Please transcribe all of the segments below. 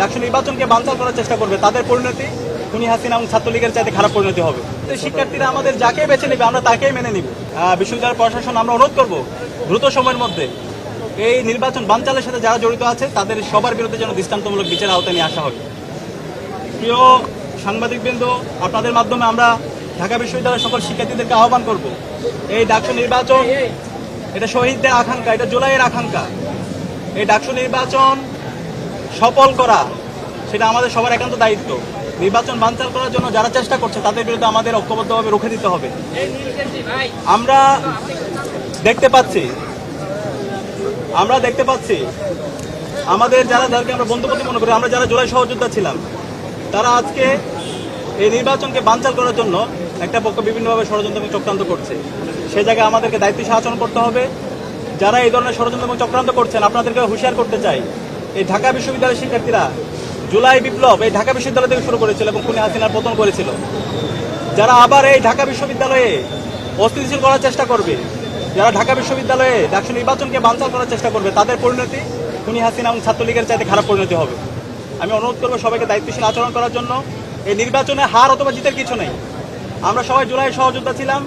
ডাকসু নির্বাচনকে বানচাল করার চেষ্টা করবে, তাদের পরিণতি খুনি হাসিনা এবং ছাত্রলীগের চাইতে খারাপ পরিণতি হবে। শিক্ষার্থীরা আমাদের যাকে বেছে নেবে, আমরা তাকেই মেনে নিব। বিশ্ববিদ্যালয় প্রশাসন, আমরা অনুরোধ করব দ্রুত সময়ের মধ্যে এই নির্বাচন বানচালের সাথে যারা জড়িত আছে, তাদের সবার বিরুদ্ধে যেন দৃষ্টান্তমূলক বিচার আওতায় নিয়ে আসা হবে প্রিয় সাংবাদিকবৃন্দ, আপনাদের মাধ্যমে আমরা ঢাকা বিশ্ববিদ্যালয়ের সকল শিক্ষার্থীদেরকে আহ্বান করব, এই ডাকসু নির্বাচন, এটা শহীদদের আকাঙ্ক্ষা, এটা জুলাইয়ের আকাঙ্ক্ষা। এই ডাকসু নির্বাচন সফল করা, সেটা আমাদের সবার একান্ত দায়িত্ব। নির্বাচন বানচাল করার জন্য যারা চেষ্টা করছে, তাদের বিরুদ্ধে আমাদের ঐক্যবদ্ধভাবে রুখে দিতে হবে। আমরা দেখতে পাচ্ছি, আমরা দেখতে পাচ্ছি, আমাদের যারা, যাদেরকে আমরা বন্ধুপতি মনে করি, আমরা যারা জুলাই সহযোদ্ধা ছিলাম, তারা আজকে এই নির্বাচনকে বানচাল করার জন্য একটা পক্ষ বিভিন্নভাবে ষড়যন্ত্র এবং চক্রান্ত করছে। সে জায়গায় আমাদেরকে দায়িত্ব আচরণ করতে হবে। যারা এই ধরনের ষড়যন্ত্র এবং চক্রান্ত করছেন আপনাদেরকে হুঁশিয়ার করতে চাই। এই ঢাকা বিশ্ববিদ্যালয়ের শিক্ষার্থীরা জুলাই বিপ্লব এই ঢাকা বিশ্ববিদ্যালয় থেকে শুরু করেছিল এবং খুনি হাসিনার পতন করেছিল। যারা আবার এই ঢাকা বিশ্ববিদ্যালয়ে অস্থিতিশীল করার চেষ্টা করবে, যারা ঢাকা বিশ্ববিদ্যালয়ে ডাকসু নির্বাচনকে বানচাল করার চেষ্টা করবে, তাদের পরিণতি খুনি হাসিনা এবং ছাত্রলীগের চাইতে খারাপ পরিণতি হবে। আমি অনুরোধ করব সবাইকে দায়িত্বশীল আচরণ করার জন্য। এই নির্বাচনে হার অথবা জিতের কিছু নেই। আমরা সবাই জুলাই সহযোদ্ধা ছিলাম।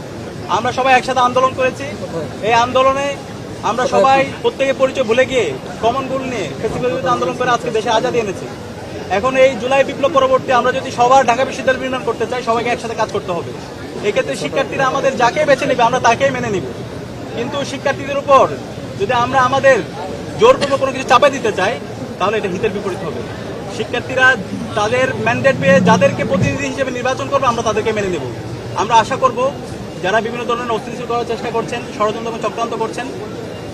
আমরা সবাই একসাথে আন্দোলন করেছি। এই আন্দোলনে আমরা সবাই প্রত্যেকের পরিচয় ভুলে গিয়ে কমন গোল নিয়ে আন্দোলন করে আজকে দেশে আজাদি এনেছি। এখন এই জুলাই বিপ্লব পরবর্তী আমরা যদি সবার ঢাকা বিশ্ববিদ্যালয় নির্মাণ করতে চাই, সবাইকে একসাথে কাজ করতে হবে। এক্ষেত্রে শিক্ষার্থীরা আমাদের যাকে বেছে নেবে, আমরা তাকেই মেনে নিব। কিন্তু শিক্ষার্থীদের উপর যদি আমরা আমাদের জোরপূর্বক কোনো কিছু চাপে দিতে চাই, তাহলে এটা হিতের বিপরীত হবে। শিক্ষার্থীরা তাদের ম্যান্ডেট পেয়ে যাদেরকে প্রতিনিধি হিসেবে নির্বাচন করবে, আমরা তাদেরকে মেনে নেব। আমরা আশা করব, যারা বিভিন্ন ধরনের অস্থিতিশীল করার চেষ্টা করছেন, ষড়যন্ত্র চক্রান্ত করছেন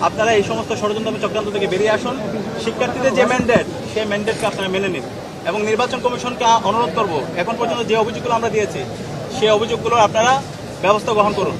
আপনারা এই সমস্ত ষড়যন্ত্র চক্রান্ত থেকে বেরিয়ে আসুন। শিক্ষার্থীদের যে ম্যান্ডেট সেই ম্যান্ডেটকে আপনারা মেনে নিন এবং নির্বাচন কমিশনকে অনুরোধ করব, এখন পর্যন্ত যে অভিযোগগুলো আমরা দিয়েছি, সেই অভিযোগগুলো আপনারা ব্যবস্থা গ্রহণ করুন।